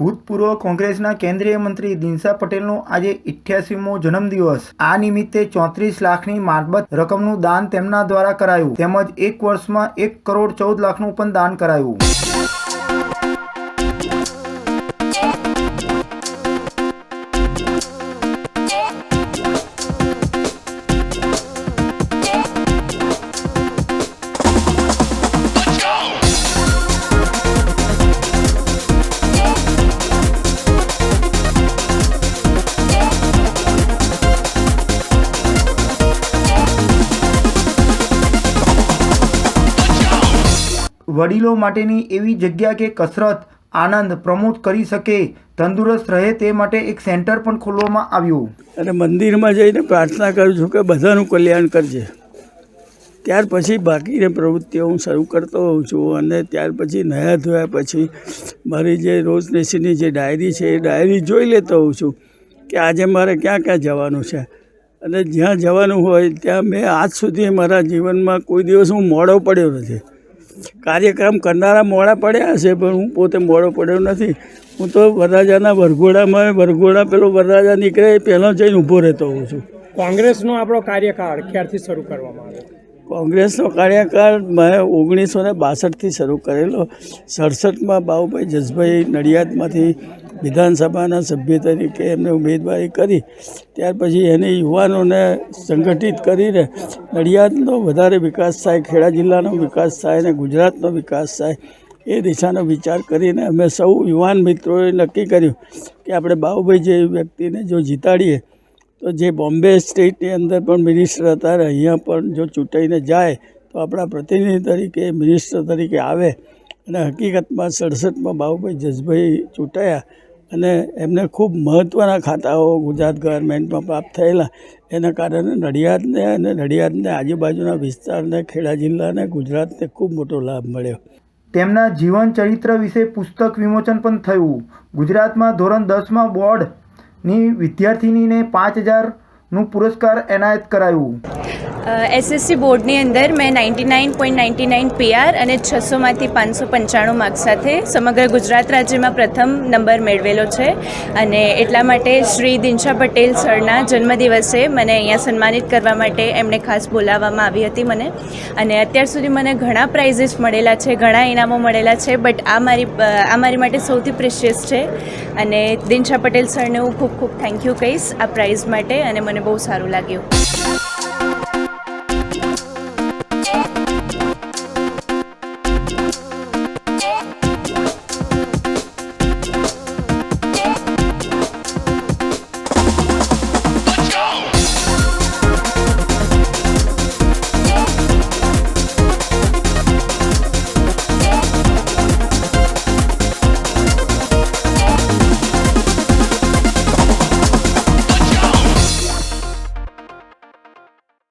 ભૂતપૂર્વ કોંગ્રેસના કેન્દ્રીય મંત્રી દિનસા પટેલનો આજે ઇઠ્યાસીમો જન્મદિવસ. આ નિમિત્તે ચોત્રીસ લાખની માતબત રકમનું દાન તેમના દ્વારા કરાયું. તેમજ એક વર્ષમાં એક કરોડ ચૌદ લાખનું પણ દાન કરાયું. વડીલો માટેની એવી જગ્યા કે કસરત, આનંદ પ્રમોટ કરી શકે, તંદુરસ્ત રહે તે માટે એક સેન્ટર પણ ખોલવામાં આવ્યું. અને મંદિરમાં જઈને પ્રાર્થના કરું છું કે બધાનું કલ્યાણ કરજે. ત્યાર પછી બાકીની પ્રવૃત્તિઓ હું શરૂ કરતો હોઉં છું અને ત્યાર પછી નયા ધોયા પછી મારી જે રોજ દેશીની જે ડાયરી છે એ ડાયરી જોઈ લેતો હોઉં છું કે આજે મારે ક્યાં ક્યાં જવાનું છે. અને જ્યાં જવાનું હોય ત્યાં મેં આજ સુધી મારા જીવનમાં કોઈ દિવસ હું મોડો પડ્યો નથી. કાર્યક્રમ કરનારા મોડા પડ્યા હશે પણ હું પોતે મોડો પડ્યો નથી. હું તો વરરાજાના વરઘોડામાં વરઘોડા પેલો વરરાજા નીકળે એ પહેલાં જઈને ઊભો રહેતો હોઉં છું. કોંગ્રેસનો આપણો કાર્યકાળ ક્યારથી શરૂ કરવામાં આવ્યો? કોંગ્રેસનો કાર્યકાળ મેં ઓગણીસો ને બાસઠથી શરૂ કરેલો. સડસઠમાં બાબુભાઈ જસભાઈ નડિયાદમાંથી વિધાનસભાના સભ્ય તરીકે એમને ઉમેદવારી કરી. ત્યાર પછી એને યુવાનોને સંગઠિત કરીને નડિયાદનો વધારે વિકાસ થાય, ખેડા જિલ્લાનો વિકાસ થાય અને ગુજરાતનો વિકાસ થાય એ દિશાનો વિચાર કરીને અમે સૌ યુવાન મિત્રોએ નક્કી કર્યું કે આપણે બાહુભાઈ જેવી વ્યક્તિને જો જીતાડીએ, તો જે બોમ્બે સ્ટેટની અંદર પણ મિનિસ્ટર હતા અહીંયા પણ જો ચૂંટાઈને જાય, તો આપણા પ્રતિનિધિ તરીકે, મિનિસ્ટર તરીકે આવે. અને હકીકતમાં સડસઠમાં બાહુભાઈ જસભાઈ ચૂંટાયા. અને એમને ખૂબ મહત્ત્વના ખાતાઓ ગુજરાત ગવર્મેન્ટમાં પ્રાપ્ત થયેલા. એના કારણે નડિયાદને અને નડિયાદને આજુબાજુના વિસ્તારને, ખેડા જિલ્લાને, ગુજરાતને ખૂબ મોટો લાભ મળ્યો. તેમના જીવન ચરિત્ર વિશે પુસ્તક વિમોચન પણ થયું. ગુજરાતમાં ધોરણ દસમાં બોર્ડની વિદ્યાર્થિનીને પાંચ હજારનું પુરસ્કાર એનાયત કરાયું. એસએસસી બોર્ડની અંદર મેં ninety nine point ninety nine PR અને છસોમાંથી પાંચસો પંચાણું માર્ક્સ સાથે સમગ્ર ગુજરાત રાજ્યમાં પ્રથમ નંબર મેળવેલો છે. અને એટલા માટે શ્રી દિનશા પટેલ સરના જન્મદિવસે મને અહીંયા સન્માનિત કરવા માટે એમણે ખાસ બોલાવવામાં આવી હતી મને. અને અત્યાર સુધી મને ઘણા પ્રાઇઝીસ મળેલા છે, ઘણા ઇનામો મળેલા છે બટ આ મારી આ મારી માટે સૌથી પ્રેશિયસ છે. અને દિનશા પટેલ સરને હું ખૂબ ખૂબ થેન્ક યુ કહીશ આ પ્રાઇઝ માટે અને મને બહુ સારું લાગ્યું.